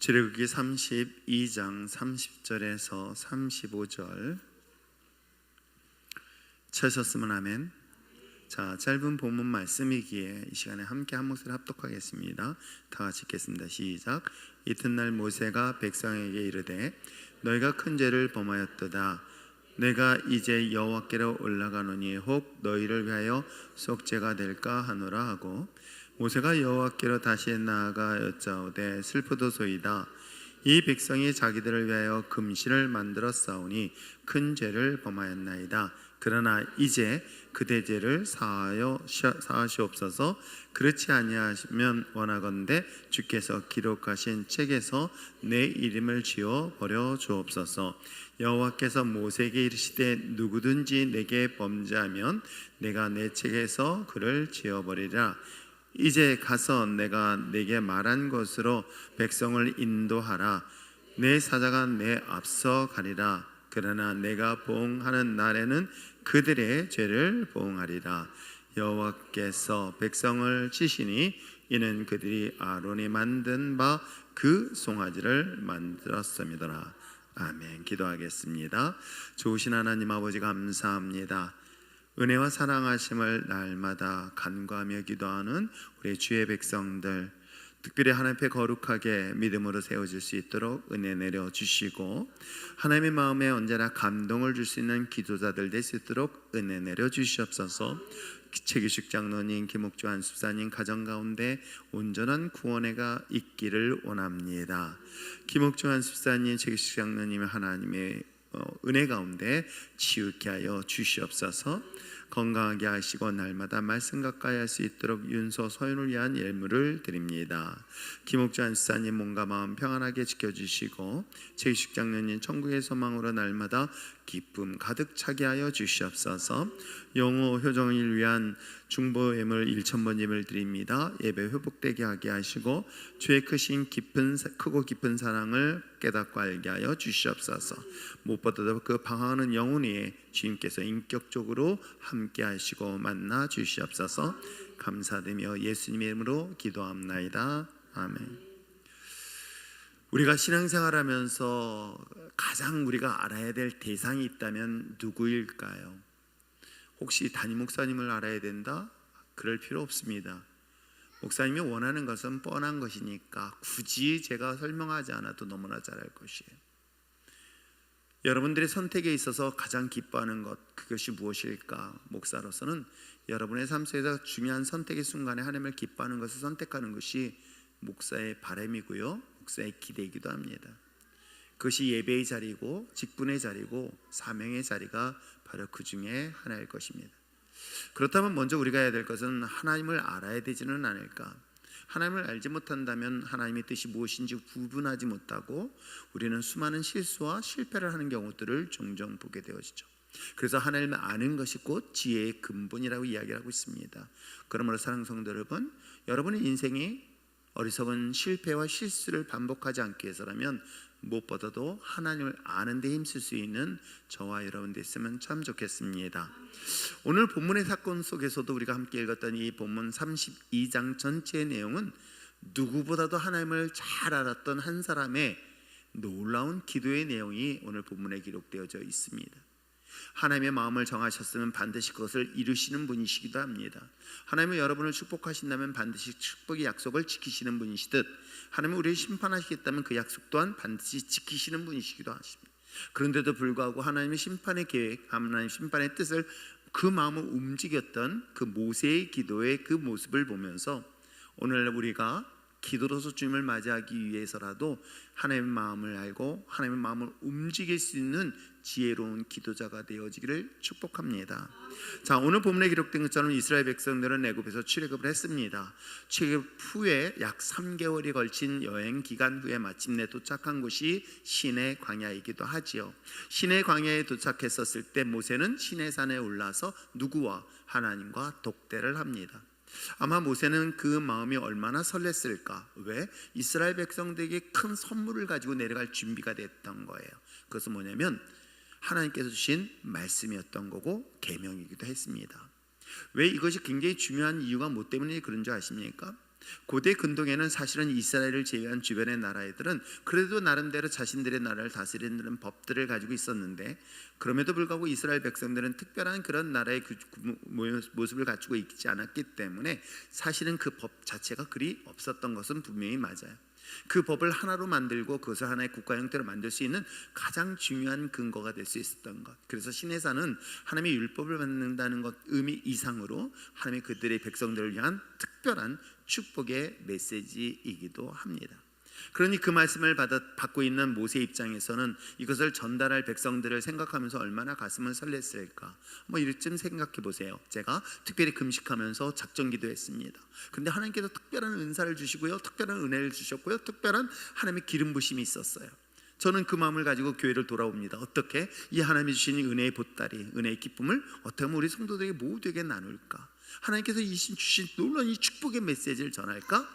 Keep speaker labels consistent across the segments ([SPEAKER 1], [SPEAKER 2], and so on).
[SPEAKER 1] 출애굽기 32장 30절에서 35절 찾으셨으면 아멘. 자, 짧은 본문 말씀이기에 이 시간에 함께 한 목소리 합독하겠습니다. 다 같이 읽겠습니다. 시작. 이튿날 모세가 백성에게 이르되 너희가 큰 죄를 범하였도다. 내가 이제 여호와께로 올라가노니 혹 너희를 위하여 속죄가 될까 하노라 하고 모세가 여호와께로 다시 나아가 여짜오되 슬프도소이다. 이 백성이 자기들을 위하여 금신을 만들어 싸우니 큰 죄를 범하였나이다. 그러나 이제 그대 죄를 사하여 사하시옵소서. 그렇지 아니하시면 원하건대 주께서 기록하신 책에서 내 이름을 지워 버려 주옵소서. 여호와께서 모세에게 이르시되 누구든지 내게 범죄하면 내가 내 책에서 그를 지워 버리라. 이제 가서 내가 내게 말한 것으로 백성을 인도하라. 내 사자가 내 앞서 가리라. 그러나 내가 보응하는 날에는 그들의 죄를 보응하리라. 여호와께서 백성을 치시니 이는 그들이 아론이 만든 바 그 송아지를 만들었음이더라. 아멘. 기도하겠습니다. 좋으신 하나님 아버지 감사합니다. 은혜와 사랑하심을 날마다 간구하며 기도하는 우리 주의 백성들 특별히 하나님 앞에 거룩하게 믿음으로 세워질 수 있도록 은혜 내려 주시고 하나님의 마음에 언제나 감동을 줄 수 있는 기도자들 될 수 있도록 은혜 내려 주시옵소서. 최기식 장로님, 김옥주 안수사님 가정 가운데 온전한 구원회가 있기를 원합니다. 김옥주 안수사님, 최기식 장로님 하나님의 어, 은혜 가운데 치유케 하여 주시옵소서. 건강하게 하시고 날마다 말씀 가까이 할 수 있도록 윤서 서윤을 위한 예물을 드립니다. 김옥주 안수사님 몸과 마음 평안하게 지켜주시고 최기식 장로님 천국의 소망으로 날마다 기쁨 가득 차게 하여 주시옵소서. 영호 효정을 위한 중보 예물 1천 번 예물 드립니다. 예배 회복되게 하게 하시고 주의 크신 깊은 크고 깊은 사랑을 깨닫고 알게 하여 주시옵소서. 무엇보다도 그 방황하는 영혼 위에 주님께서 인격적으로 함께 하시고 만나 주시옵소서. 감사드리며 예수님의 이름으로 기도합나이다. 아멘. 우리가 신앙생활하면서 가장 우리가 알아야 될 대상이 있다면 누구일까요? 혹시 담임 목사님을 알아야 된다? 그럴 필요 없습니다. 목사님이 원하는 것은 뻔한 것이니까 굳이 제가 설명하지 않아도 너무나 잘 알 것이에요. 여러분들의 선택에 있어서 가장 기뻐하는 것 그것이 무엇일까? 목사로서는 여러분의 삶 속에서 중요한 선택의 순간에 하나님을 기뻐하는 것을 선택하는 것이 목사의 바람이고요. 목사의 기대이기도 합니다. 그것이 예배의 자리고 직분의 자리고 사명의 자리가 바로 그 중에 하나일 것입니다. 그렇다면 먼저 우리가 해야 될 것은 하나님을 알아야 되지는 않을까? 하나님을 알지 못한다면 하나님의 뜻이 무엇인지 구분하지 못하고 우리는 수많은 실수와 실패를 하는 경우들을 종종 보게 되어지죠. 그래서 하나님을 아는 것이 곧 지혜의 근본이라고 이야기를 하고 있습니다. 그러므로 사랑 성도 여러분, 여러분의 인생이 어리석은 실패와 실수를 반복하지 않기 위해서라면 무엇보다도 하나님을 아는 데 힘쓸 수 있는 저와 여러분 됐으면 참 좋겠습니다. 오늘 본문의 사건 속에서도 우리가 함께 읽었던 이 본문 32장 전체의 내용은 누구보다도 하나님을 잘 알았던 한 사람의 놀라운 기도의 내용이 오늘 본문에 기록되어져 있습니다. 하나님의 마음을 정하셨으면 반드시 그것을 이루시는 분이시기도 합니다. 하나님은 여러분을 축복하신다면 반드시 축복의 약속을 지키시는 분이시듯 하나님은 우리를 심판하시겠다면 그 약속 또한 반드시 지키시는 분이시기도 하십니다. 그런데도 불구하고 하나님의 심판의 계획, 하나님의 심판의 뜻을 그 마음을 움직였던 그 모세의 기도의 그 모습을 보면서 오늘 우리가 기도로서 주님을 맞이하기 위해서라도 하나님의 마음을 알고 하나님의 마음을 움직일 수 있는 지혜로운 기도자가 되어지기를 축복합니다. 자, 오늘 본문에 기록된 것처럼 이스라엘 백성들은 애굽에서 출애굽을 했습니다. 출애굽 후에 약 3개월이 걸친 여행 기간 후에 마침내 도착한 곳이 시내 광야이기도 하지요. 시내 광야에 도착했었을 때 모세는 시내 산에 올라서 누구와 하나님과 독대를 합니다. 아마 모세는 그 마음이 얼마나 설렜을까? 왜? 이스라엘 백성들에게 큰 선물을 가지고 내려갈 준비가 됐던 거예요. 그것은 뭐냐면 하나님께서 주신 말씀이었던 거고 계명이기도 했습니다. 왜 이것이 굉장히 중요한 이유가 뭐 때문에 그런 줄 아십니까? 고대 근동에는 사실은 이스라엘을 제외한 주변의 나라들은 그래도 나름대로 자신들의 나라를 다스리는 법들을 가지고 있었는데 그럼에도 불구하고 이스라엘 백성들은 특별한 그런 나라의 그 모습을 갖추고 있지 않았기 때문에 사실은 그 법 자체가 그리 없었던 것은 분명히 맞아요. 그 법을 하나로 만들고 그것을 하나의 국가 형태로 만들 수 있는 가장 중요한 근거가 될 수 있었던 것. 그래서 신해사는 하나님의 율법을 받는다는 것 의미 이상으로 하나님의 그들의 백성들을 위한 특별한 축복의 메시지이기도 합니다. 그러니 그 말씀을 받아, 받고 있는 모세 입장에서는 이것을 전달할 백성들을 생각하면서 얼마나 가슴을 설렜을까. 뭐 이쯤 생각해 보세요. 제가 특별히 금식하면서 작정기도 했습니다. 근데 하나님께서 특별한 은사를 주시고요. 특별한 은혜를 주셨고요. 특별한 하나님의 기름 부심이 있었어요. 저는 그 마음을 가지고 교회를 돌아옵니다. 어떻게 이 하나님이 주신 은혜의 보따리, 은혜의 기쁨을 어떻게 하면 우리 성도들에게 모두에게 나눌까? 하나님께서 주신 놀라운 이 축복의 메시지를 전할까?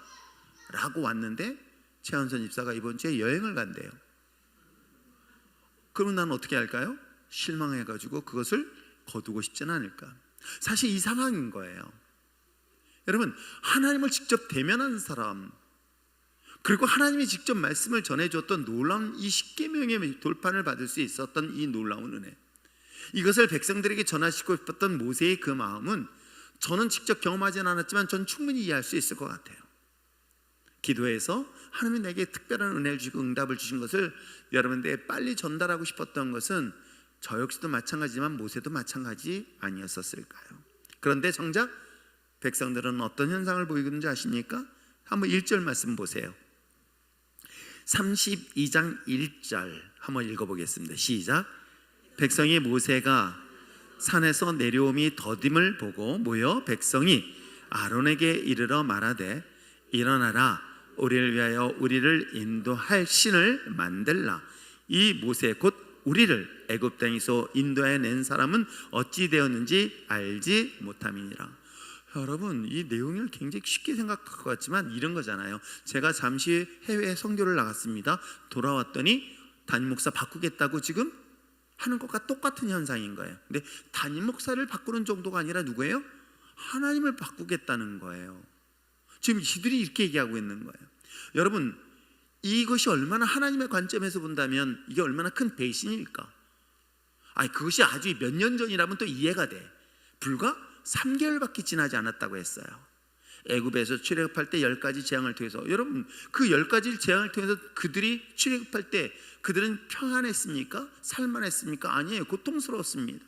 [SPEAKER 1] 라고 왔는데 최한선 집사가 이번 주에 여행을 간대요. 그러면 나는 어떻게 할까요? 실망해가지고 그것을 거두고 싶지는 않을까. 사실 이 상황인 거예요. 여러분 하나님을 직접 대면한 사람 그리고 하나님이 직접 말씀을 전해줬던 놀라운 이 십계명의 돌판을 받을 수 있었던 이 놀라운 은혜 이것을 백성들에게 전하시고 싶었던 모세의 그 마음은 저는 직접 경험하지는 않았지만 전 충분히 이해할 수 있을 것 같아요. 기도해서 하나님이 내게 특별한 은혜를 주시고 응답을 주신 것을 여러분들에게 빨리 전달하고 싶었던 것은 저 역시도 마찬가지지만 모세도 마찬가지 아니었었을까요? 그런데 정작 백성들은 어떤 현상을 보이고 있는지 아십니까? 한번 1절 말씀 보세요. 32장 1절 한번 읽어보겠습니다. 시작. 백성이 모세가 산에서 내려옴이 더딤을 보고 모여 백성이 아론에게 이르러 말하되 일어나라 우리를 위하여 우리를 인도할 신을 만들라. 이 모세 곧 우리를 애굽 땅에서 인도해 낸 사람은 어찌 되었는지 알지 못함이니라. 여러분 이 내용을 굉장히 쉽게 생각할 것 같지만 이런 거잖아요. 제가 잠시 해외 선교를 나갔습니다. 돌아왔더니 담임 목사 바꾸겠다고 지금 하는 것과 똑같은 현상인 거예요. 근데 담임 목사를 바꾸는 정도가 아니라 누구예요? 하나님을 바꾸겠다는 거예요 지금 이들이 이렇게 얘기하고 있는 거예요. 여러분, 이것이 얼마나 하나님의 관점에서 본다면 이게 얼마나 큰 배신일까? 아니, 그것이 아주 몇 년 전이라면 또 이해가 돼. 불과 3개월밖에 지나지 않았다고 했어요. 애굽에서 출애굽할 때열 가지 재앙을 통해서 여러분 그열 가지 재앙을 통해서 그들이 출애굽할 때 그들은 평안했습니까? 살만했습니까? 아니에요. 고통스러웠습니다.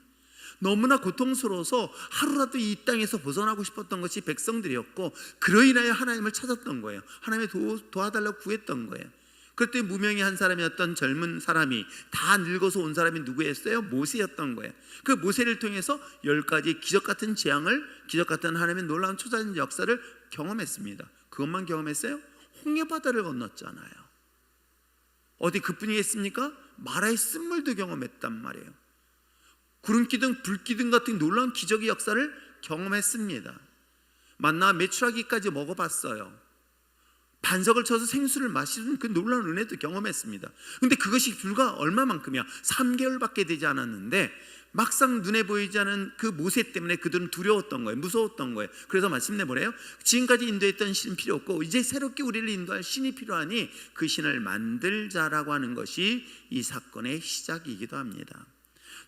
[SPEAKER 1] 너무나 고통스러워서 하루라도 이 땅에서 벗어나고 싶었던 것이 백성들이었고 그로 인하여 하나님을 찾았던 거예요. 하나님의 도, 도와달라고 구했던 거예요. 그때 무명의 한 사람이었던 젊은 사람이 다 늙어서 온 사람이 누구였어요? 모세였던 거예요. 그 모세를 통해서 열 가지 기적 같은 재앙을 기적 같은 하나님의 놀라운 초자적 역사를 경험했습니다. 그것만 경험했어요? 홍해 바다를 건넜잖아요. 어디 그뿐이겠습니까? 마라의 쓴물도 경험했단 말이에요. 구름 기둥, 불 기둥 같은 놀라운 기적의 역사를 경험했습니다. 만나 메추라기까지 먹어봤어요. 반석을 쳐서 생수를 마시는 그 놀라운 은혜도 경험했습니다. 근데 그것이 불과 얼마만큼이야? 3개월밖에 되지 않았는데 막상 눈에 보이지 않은 그 모세 때문에 그들은 두려웠던 거예요. 무서웠던 거예요. 그래서 마침내 뭐래요? 지금까지 인도했던 신은 필요 없고 이제 새롭게 우리를 인도할 신이 필요하니 그 신을 만들자라고 하는 것이 이 사건의 시작이기도 합니다.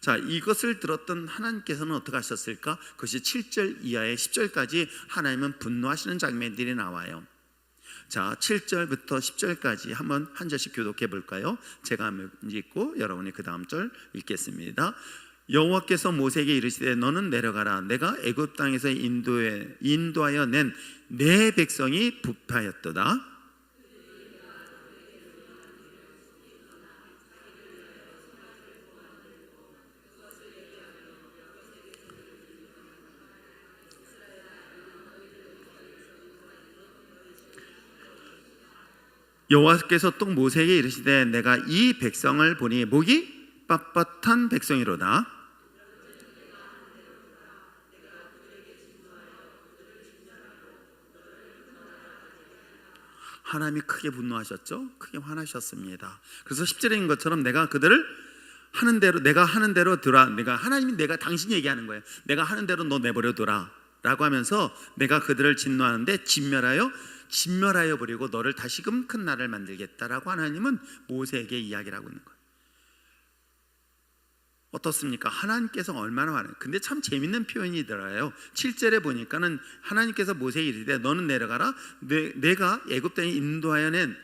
[SPEAKER 1] 자, 이것을 들었던 하나님께서는 어떻게 하셨을까? 그것이 7절 이하의 10절까지 하나님은 분노하시는 장면들이 나와요. 자, 7절부터 10절까지 한번 한 절씩 교독해 볼까요? 제가 읽고 여러분이 그 다음 절 읽겠습니다. 여호와께서 모세에게 이르시되 너는 내려가라 내가 애굽 땅에서 인도에 인도하여 낸 내 백성이 부패하였도다 여호와께서 또 모세에게 이르시되 내가 이 백성을 보니 목이 빳빳한 백성이로다 하나님이 크게 분노하셨죠? 크게 화나셨습니다. 그래서 10절인 것처럼 내가 그들을 하는 대로 내가 하는 대로 두라. 내가 하나님이 내가 당신 얘기하는 거예요. 내가 하는 대로 너 내버려 둬라. 라고 하면서 내가 그들을 진노하는데 진멸하여 진멸하여 버리고 너를 다시금 큰 나라를 만들겠다라고 하나님은 모세에게 이야기를 하고 있는 거예요. 어떻습니까? 하나님께서 얼마나 많은 근데 참 재밌는 표현이 들어요. 7절에 보니까는 하나님께서 모세에게 이르되 너는 내려가라 내, 내가 애굽 땅에 인도하여 낸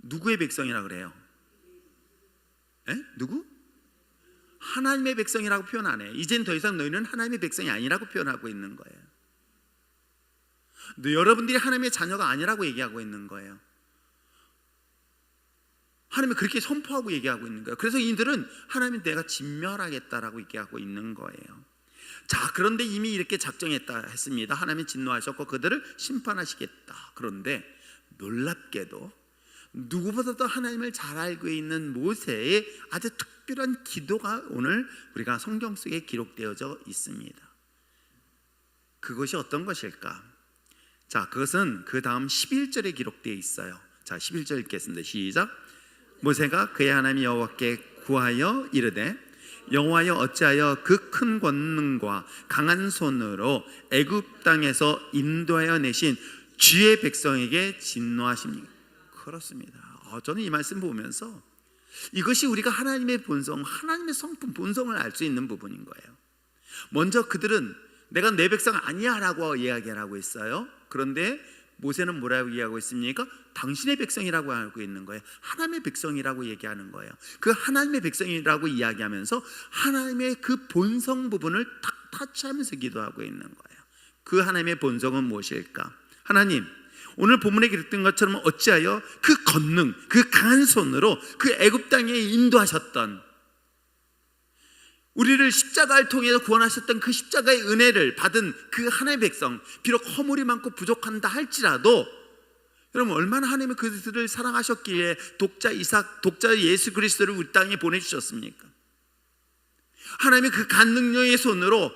[SPEAKER 1] 누구의 백성이라 그래요? 에? 누구? 하나님의 백성이라고 표현 안 해요. 이젠 더 이상 너희는 하나님의 백성이 아니라고 표현하고 있는 거예요. 너, 여러분들이 하나님의 자녀가 아니라고 얘기하고 있는 거예요. 하나님이 그렇게 선포하고 얘기하고 있는 거예요. 그래서 이들은 하나님 내가 진멸하겠다라고 얘기하고 있는 거예요. 자, 그런데 이미 이렇게 작정했다 했습니다. 하나님이 진노하셨고 그들을 심판하시겠다. 그런데 놀랍게도 누구보다도 하나님을 잘 알고 있는 모세의 아주 특별한 기도가 오늘 우리가 성경 속에 기록되어져 있습니다. 그것이 어떤 것일까? 자, 그것은 그 다음 11절에 기록되어 있어요. 자, 11절 읽겠습니다. 시작. 모세가 그의 하나님 여호와께 구하여 이르되 여호와여 어찌하여 그 큰 권능과 강한 손으로 애굽 땅에서 인도하여 내신 주의 백성에게 진노하십니까? 그렇습니다. 어, 저는 이 말씀 보면서 이것이 우리가 하나님의 본성, 하나님의 성품, 본성을 알 수 있는 부분인 거예요. 먼저 그들은 내가 내 백성 아니야라고 이야기를 하고 있어요. 그런데 모세는 뭐라고 이야기하고 있습니까? 당신의 백성이라고 알고 있는 거예요. 하나님의 백성이라고 얘기하는 거예요. 그 하나님의 백성이라고 이야기하면서 하나님의 그 본성 부분을 탁 타치하면서 기도하고 있는 거예요. 그 하나님의 본성은 무엇일까? 하나님, 오늘 본문에 기록된 것처럼 어찌하여 그 권능, 그 강한 손으로 그 애굽 땅에 인도하셨던 우리를 십자가를 통해서 구원하셨던 그 십자가의 은혜를 받은 그 하나님의 백성, 비록 허물이 많고 부족한다 할지라도 여러분 얼마나 하나님이 그들을 사랑하셨기에 독자 이삭, 독자 예수 그리스도를 우리 땅에 보내주셨습니까? 하나님의 그 간능력의 손으로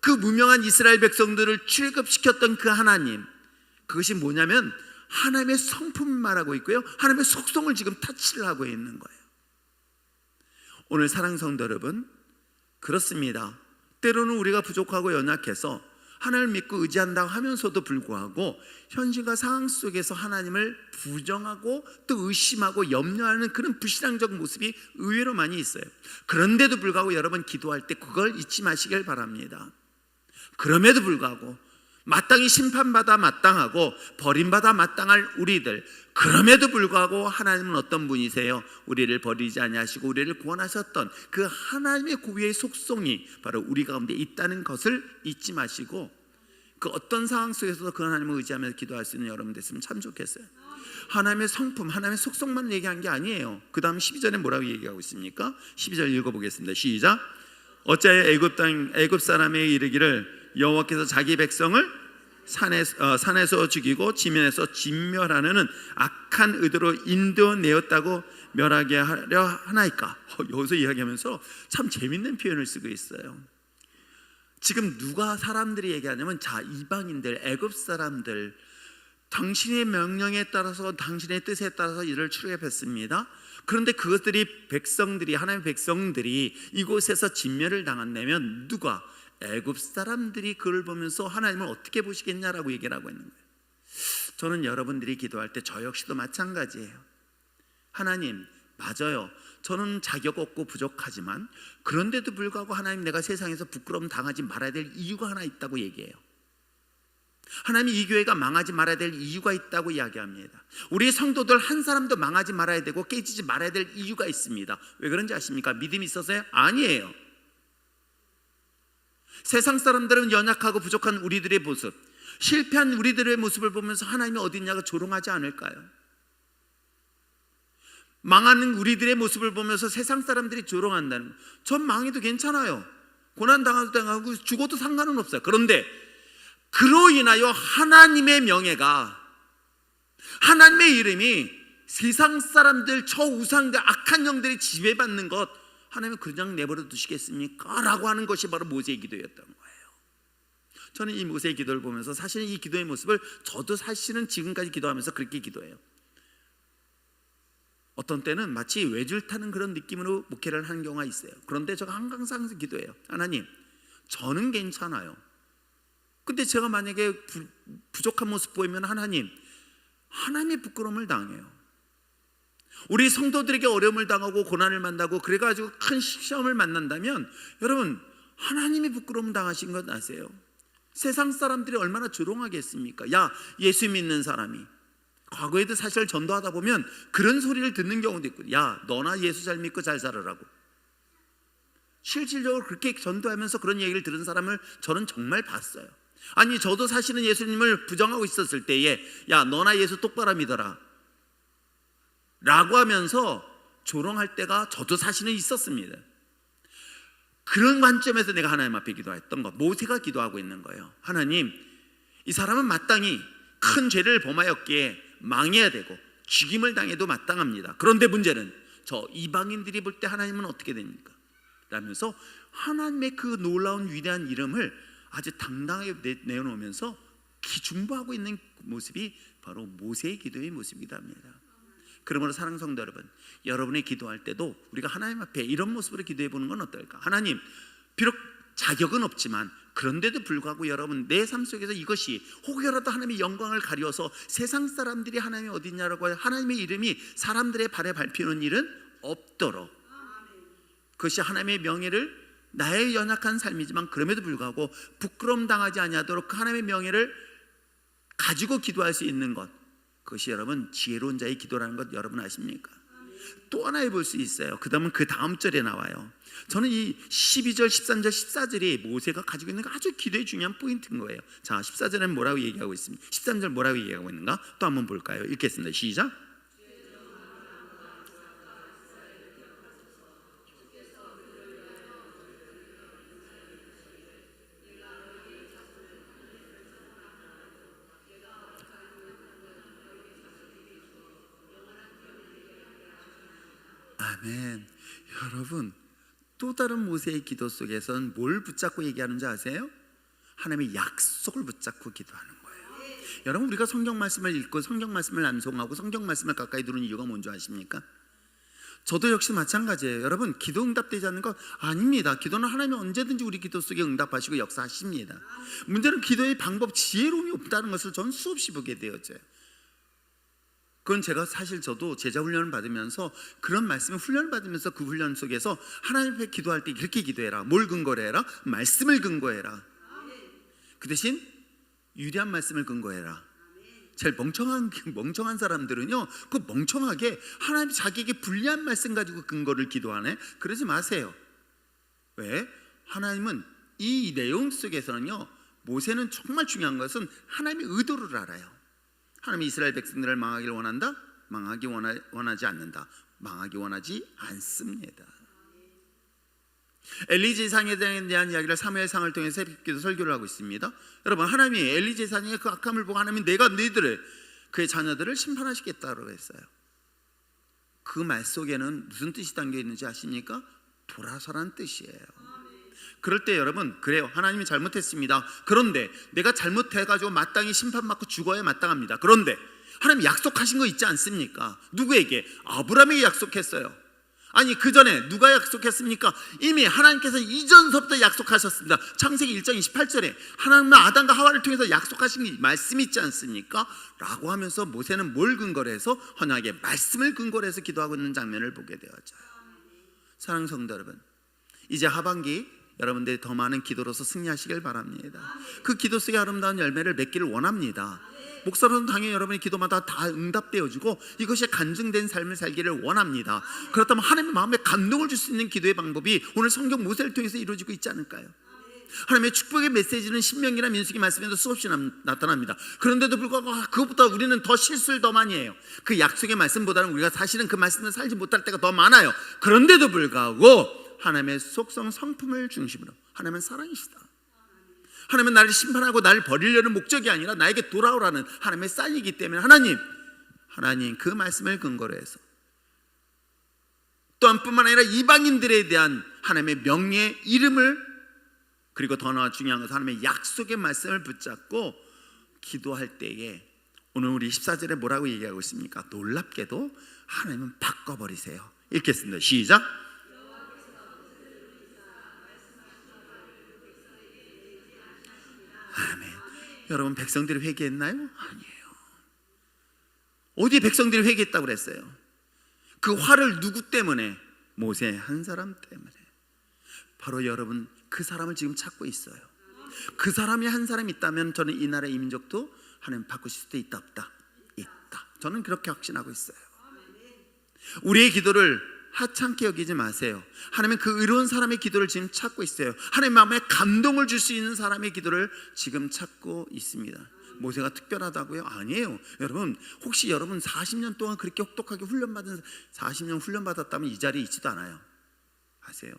[SPEAKER 1] 그 무명한 이스라엘 백성들을 출급시켰던 그 하나님 그것이 뭐냐면 하나님의 성품을 말하고 있고요 하나님의 속성을 지금 타치를 하고 있는 거예요 오늘 사랑 성도 여러분 그렇습니다. 때로는 우리가 부족하고 연약해서 하나님을 믿고 의지한다고 하면서도 불구하고 현실과 상황 속에서 하나님을 부정하고 또 의심하고 염려하는 그런 불신앙적 모습이 의외로 많이 있어요. 그런데도 불구하고 여러분 기도할 때 그걸 잊지 마시길 바랍니다. 그럼에도 불구하고 마땅히 심판받아 마땅하고 버림받아 마땅할 우리들 그럼에도 불구하고 하나님은 어떤 분이세요? 우리를 버리지 아니하시고 우리를 구원하셨던 그 하나님의 고유의 속성이 바로 우리 가운데 있다는 것을 잊지 마시고 그 어떤 상황 속에서도 그 하나님을 의지하면서 기도할 수 있는 여러분 됐으면 참 좋겠어요. 하나님의 성품, 하나님의 속성만 얘기한 게 아니에요. 그 다음 12절에 뭐라고 얘기하고 있습니까? 12절 읽어보겠습니다. 시작. 어찌하여 애굽 땅 애굽 사람에게 이르기를 여호와께서 자기 백성을 산에, 어, 산에서 죽이고 지면에서 진멸하는 악한 의도로 인도내었다고 멸하게 하려 하나이까? 어, 여기서 이야기하면서 참 재밌는 표현을 쓰고 있어요. 지금 누가 사람들이 얘기하냐면 자 이방인들, 애굽 사람들 당신의 명령에 따라서 당신의 뜻에 따라서 이를 출애굽했습니다. 그런데 그것들이 백성들이 하나님의 백성들이 이곳에서 진멸을 당한다면 누가 애굽 사람들이 그를 보면서 하나님을 어떻게 보시겠냐라고 얘기를 하고 있는 거예요. 저는 여러분들이 기도할 때 저 역시도 마찬가지예요. 하나님, 맞아요. 저는 자격 없고 부족하지만 그런데도 불구하고 하나님 내가 세상에서 부끄러움 당하지 말아야 될 이유가 하나 있다고 얘기해요. 하나님이 이 교회가 망하지 말아야 될 이유가 있다고 이야기합니다. 우리 성도들 한 사람도 망하지 말아야 되고 깨지지 말아야 될 이유가 있습니다. 왜 그런지 아십니까? 믿음이 있어서요? 아니에요. 세상 사람들은 연약하고 부족한 우리들의 모습, 실패한 우리들의 모습을 보면서 하나님이 어디 있냐고 조롱하지 않을까요? 망하는 우리들의 모습을 보면서 세상 사람들이 조롱한다는 거. 전 망해도 괜찮아요. 고난 당하도 당하고 죽어도 상관은 없어요. 그런데 그로 인하여 하나님의 명예가 하나님의 이름이 세상 사람들 저 우상들 악한 영들이 지배받는 것 하나님은 그냥 내버려 두시겠습니까? 라고 하는 것이 바로 모세의 기도였던 거예요. 저는 이 모세의 기도를 보면서 사실 이 기도의 모습을 저도 사실은 지금까지 기도하면서 그렇게 기도해요. 어떤 때는 마치 외줄 타는 그런 느낌으로 목회를 하는 경우가 있어요. 그런데 제가 항상 기도해요. 하나님, 저는 괜찮아요. 근데 제가 만약에 부, 부족한 모습 보이면 하나님,
[SPEAKER 2] 하나님의 부끄러움을 당해요. 우리 성도들에게 어려움을 당하고 고난을 만나고 그래가지고 큰 시험을 만난다면 여러분 하나님의 부끄러움 당하신 것 아세요? 세상 사람들이 얼마나 조롱하겠습니까? 야 예수 믿는 사람이 과거에도 사실 전도하다 보면 그런 소리를 듣는 경우도 있고 야 너나 예수 잘 믿고 잘 살아라고 실질적으로 그렇게 전도하면서 그런 얘기를 들은 사람을 저는 정말 봤어요. 아니 저도 사실은 예수님을 부정하고 있었을 때에 야 너나 예수 똑바로 믿어라 라고 하면서 조롱할 때가 저도 사실은 있었습니다. 그런 관점에서 내가 하나님 앞에 기도했던 것 모세가 기도하고 있는 거예요. 하나님 이 사람은 마땅히 큰 죄를 범하였기에 망해야 되고 죽임을 당해도 마땅합니다. 그런데 문제는 저 이방인들이 볼 때 하나님은 어떻게 됩니까? 라면서 하나님의 그 놀라운 위대한 이름을 아주 당당하게 내- 내어놓으면서 기중부하고 있는 모습이 바로 모세의 기도의 모습이기도 합니다. 그러므로 사랑 성도 여러분, 여러분의 기도할 때도 우리가 하나님 앞에 이런 모습으로 기도해 보는 건 어떨까? 하나님, 비록 자격은 없지만 그런데도 불구하고 여러분 내 삶 속에서 이것이 혹여라도 하나님의 영광을 가려서 세상 사람들이 하나님이 어디냐라고 하나님의 이름이 사람들의 발에 밟히는 일은 없도록 그것이 하나님의 명예를 나의 연약한 삶이지만 그럼에도 불구하고 부끄러움 당하지 아니하도록 그 하나님의 명예를 가지고 기도할 수 있는 것 그것이 여러분 지혜로운 자의 기도라는 것 여러분 아십니까? 또 하나 해볼 수 있어요. 그 다음은 그 다음 절에 나와요. 저는 이 12절, 13절, 14절이 모세가 가지고 있는 게 아주 기도의 중요한 포인트인 거예요. 자, 14절에는 뭐라고 얘기하고 있습니다. 13절 뭐라고 얘기하고 있는가? 또 한번 볼까요? 읽겠습니다. 시작. 아멘. 여러분, 또 다른 모세의 기도 속에선 뭘 붙잡고 얘기하는지 아세요? 하나님의 약속을 붙잡고 기도하는 거예요. 여러분 우리가 성경 말씀을 읽고 성경 말씀을 암송하고 성경 말씀을 가까이 두는 이유가 뭔지 아십니까? 저도 역시 마찬가지예요. 여러분 기도 응답되지 않는 것 아닙니다. 기도는 하나님이 언제든지 우리 기도 속에 응답하시고 역사하십니다. 문제는 기도의 방법 지혜로움이 없다는 것을 전 수없이 보게 되었죠. 그건 제가 사실 저도 제자 훈련을 받으면서 그런 말씀을 훈련을 받으면서 그 훈련 속에서 하나님 앞에 기도할 때 이렇게 기도해라. 뭘 근거로 해라? 말씀을 근거해라. 그 대신 유리한 말씀을 근거해라. 제일 멍청한 멍청한 사람들은요, 그 멍청하게 하나님 자기에게 불리한 말씀 가지고 근거를 기도하네. 그러지 마세요. 왜? 하나님은 이 내용 속에서는요, 모세는 정말 중요한 것은 하나님의 의도를 알아요. 하나님이 이스라엘 백성들을 망하기를 원한다? 망하기 원하, 원하지 않는다. 망하기 원하지 않습니다. 엘리제 상에 대한 이야기를 사무엘 상을 통해서 새벽기도 설교를 하고 있습니다. 여러분 하나님이 엘리제 상의 그 악함을 보고 하나님이 내가 너희들을 그의 자녀들을 심판하시겠다고 했어요. 그 말 속에는 무슨 뜻이 담겨 있는지 아십니까? 돌아서란 뜻이에요. 그럴 때 여러분 그래요 하나님이 잘못했습니다. 그런데 내가 잘못해가지고 마땅히 심판받고 죽어야 마땅합니다. 그런데 하나님 약속하신 거 있지 않습니까? 누구에게? 아브라함에게 약속했어요. 아니 그 전에 누가 약속했습니까? 이미 하나님께서 이전서부터 약속하셨습니다. 창세기 1장 28절에 하나님은 아담과 하와를 통해서 약속하신 말씀이 있지 않습니까? 라고 하면서 모세는 뭘 근거로 해서 헌하게 말씀을 근거로 해서 기도하고 있는 장면을 보게 되었죠. 사랑하는 성도 여러분 이제 하반기 여러분들이 더 많은 기도로서 승리하시길 바랍니다. 그 기도 속에 아름다운 열매를 맺기를 원합니다. 목사로는 당연히 여러분의 기도마다 다 응답되어지고 이것이 간증된 삶을 살기를 원합니다. 그렇다면 하나님의 마음에 감동을 줄 수 있는 기도의 방법이 오늘 성경 모세를 통해서 이루어지고 있지 않을까요? 하나님의 축복의 메시지는 신명기나 민수기 말씀에도 수없이 남- 나타납니다. 그런데도 불구하고 아, 그것보다 우리는 더 실수를 더 많이 해요. 그 약속의 말씀보다는 우리가 사실은 그 말씀을 살지 못할 때가 더 많아요. 그런데도 불구하고 하나님의 속성 성품을 중심으로 하나님은 사랑이시다. 하나님은 나를 심판하고 나를 버리려는 목적이 아니라 나에게 돌아오라는 하나님의 쌀이기 때문에 하나님 하나님 그 말씀을 근거로 해서 또한 뿐만 아니라 이방인들에 대한 하나님의 명예 이름을 그리고 더 나아 중요한 것은 하나님의 약속의 말씀을 붙잡고 기도할 때에 오늘 우리 14절에 뭐라고 얘기하고 있습니까? 놀랍게도 하나님은 바꿔버리세요. 읽겠습니다. 시작. 아멘. 여러분 백성들이 회개했나요? 아니에요. 어디 백성들이 회개했다고 그랬어요? 그 화를 누구 때문에? 모세 한 사람 때문에. 바로 여러분 그 사람을 지금 찾고 있어요. 그 사람이 한 사람 있다면 저는 이 나라 이민족도 하나님 바꾸실 수도 있다 없다 있다. 저는 그렇게 확신하고 있어요. 우리의 기도를 하찮게 여기지 마세요. 하나님은 그 의로운 사람의 기도를 지금 찾고 있어요. 하나님 마음에 감동을 줄 수 있는 사람의 기도를 지금 찾고 있습니다. 모세가 특별하다고요? 아니에요. 여러분, 혹시 여러분 40년 동안 그렇게 혹독하게 훈련받은 40년 훈련받았다면 이 자리에 있지도 않아요. 아세요?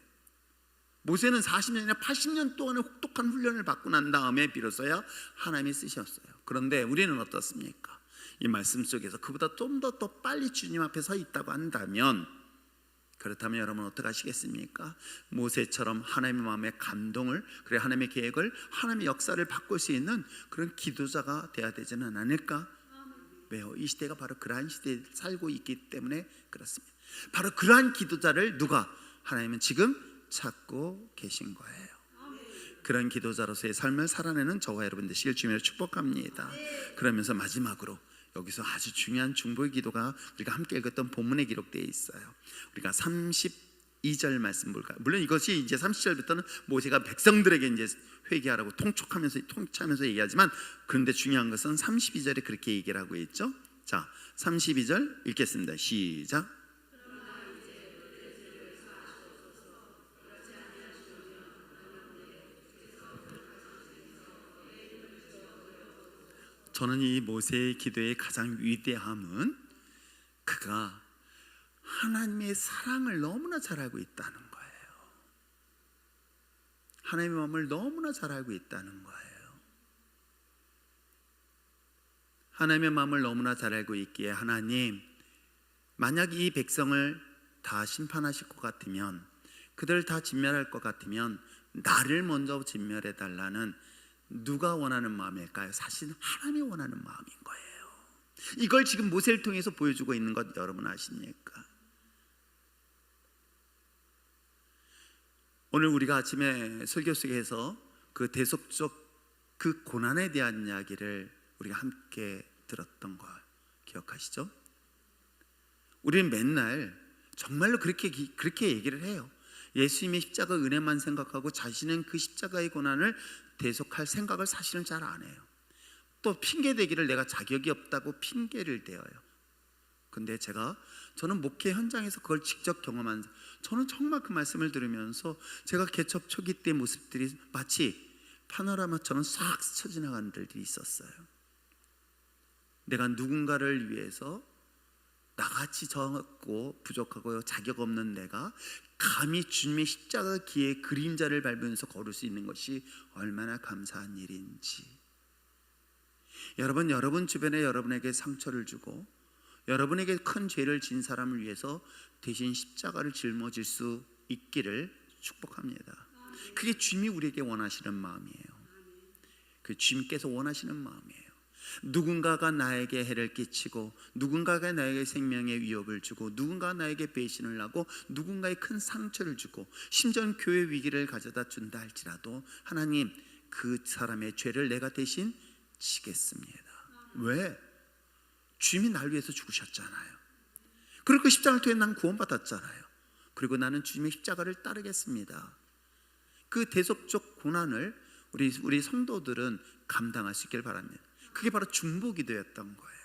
[SPEAKER 2] 모세는 40년이나 80년 동안의 혹독한 훈련을 받고 난 다음에 비로소야 하나님이 쓰셨어요. 그런데 우리는 어떻습니까? 이 말씀 속에서 그보다 좀 더더 빨리 주님 앞에 서 있다고 한다면 그렇다면 여러분 어떻게 하시겠습니까? 모세처럼 하나님의 마음에 감동을 그래 하나님의 계획을 하나님의 역사를 바꿀 수 있는 그런 기도자가 돼야 되지는 않을까? 왜요? 이 시대가 바로 그러한 시대에 살고 있기 때문에 그렇습니다. 바로 그러한 기도자를 누가 하나님은 지금 찾고 계신 거예요. 그런 기도자로서의 삶을 살아내는 저와 여러분 되시길 주님으로 축복합니다. 그러면서 마지막으로 여기서 아주 중요한 중보의 기도가 우리가 함께 읽었던 본문에 기록되어 있어요. 우리가 32절 말씀 볼까요? 물론 이것이 이제 30절부터는 모세가 백성들에게 이제 회개하라고 통촉하면서 통치하면서 얘기하지만 그런데 중요한 것은 32절에 그렇게 얘기를 하고 있죠. 자, 32절 읽겠습니다. 시작. 저는 이 모세의 기도의 가장 위대함은 그가 하나님의 사랑을 너무나 잘 알고 있다는 거예요. 하나님의 마음을 너무나 잘 알고 있다는 거예요. 하나님의 마음을 너무나 잘 알고 있기에 하나님 만약 이 백성을 다 심판하실 것 같으면 그들을 다 진멸할 것 같으면 나를 먼저 진멸해 달라는 누가 원하는 마음일까요? 사실 하나님이 원하는 마음인 거예요. 이걸 지금 모세를 통해서 보여주고 있는 것 여러분 아십니까? 오늘 우리가 아침에 설교 속에서 그 대속적 그 고난에 대한 이야기를 우리가 함께 들었던 거 기억하시죠? 우리는 맨날 정말로 그렇게 기- 그렇게 얘기를 해요. 예수님의 십자가 은혜만 생각하고 자신은 그 십자가의 고난을 대속할 생각을 사실은 잘 안 해요. 또 핑계 대기를 내가 자격이 없다고 핑계를 대어요. 근데 제가 저는 목회 현장에서 그걸 직접 경험한 저는 정말 그 말씀을 들으면서 제가 개척 초기 때 모습들이 마치 파노라마처럼 싹 스쳐 지나가는 들이 있었어요. 내가 누군가를 위해서 나같이 적고 부족하고 자격 없는 내가 감히 주님의 십자가 기의 그림자를 밟으면서 걸을 수 있는 것이 얼마나 감사한 일인지. 여러분, 여러분 주변에 여러분에게 상처를 주고 여러분에게 큰 죄를 진 사람을 위해서 대신 십자가를 짊어질 수 있기를 축복합니다. 그게 주님이 우리에게 원하시는 마음이에요. 그 주님께서 원하시는 마음이에요. 누군가가 나에게 해를 끼치고 누군가가 나에게 생명의 위협을 주고 누군가가 나에게 배신을 하고 누군가의 큰 상처를 주고 심지어 교회 위기를 가져다 준다 할지라도 하나님 그 사람의 죄를 내가 대신 지겠습니다. 왜? 주님이 날 위해서 죽으셨잖아요. 그리고 그 십자가를 통해 난 구원받았잖아요. 그리고 나는 주님의 십자가를 따르겠습니다. 그 대속적 고난을 우리 우리 성도들은 감당할 수 있길 바랍니다. 그게 바로 중보기도였던 거예요.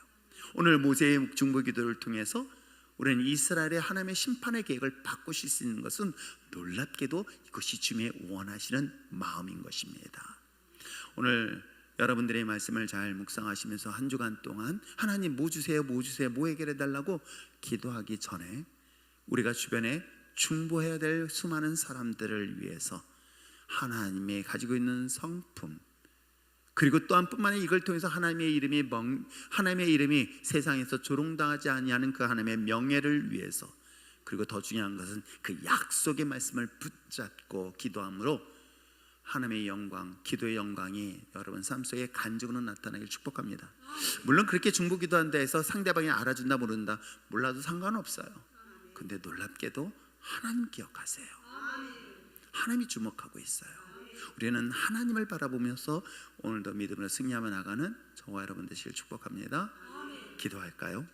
[SPEAKER 2] 오늘 모세의 중보기도를 통해서 우리는 이스라엘의 하나님의 심판의 계획을 바꾸실 수 있는 것은 놀랍게도 이것이 주님의 원하시는 마음인 것입니다. 오늘 여러분들의 말씀을 잘 묵상하시면서 한 주간 동안 하나님 뭐 주세요, 뭐 주세요, 뭐 해결해 달라고 기도하기 전에 우리가 주변에 중보해야 될 수많은 사람들을 위해서 하나님의 가지고 있는 성품 그리고 또한 뿐만 아니라 이걸 통해서 하나님의 이름이 멍, 하나님의 이름이 세상에서 조롱당하지 아니하는 그 하나님의 명예를 위해서 그리고 더 중요한 것은 그 약속의 말씀을 붙잡고 기도함으로 하나님의 영광, 기도의 영광이 여러분 삶 속에 간증으로 나타나길 축복합니다. 물론 그렇게 중보 기도한다 해서 상대방이 알아준다 모른다 몰라도 상관없어요. 근데 놀랍게도 하나님 기억하세요. 하나님이 주목하고 있어요. 우리는 하나님을 바라보면서 오늘도 믿음으로 승리하며 나가는 저와 여러분 되시길 축복합니다. 기도할까요?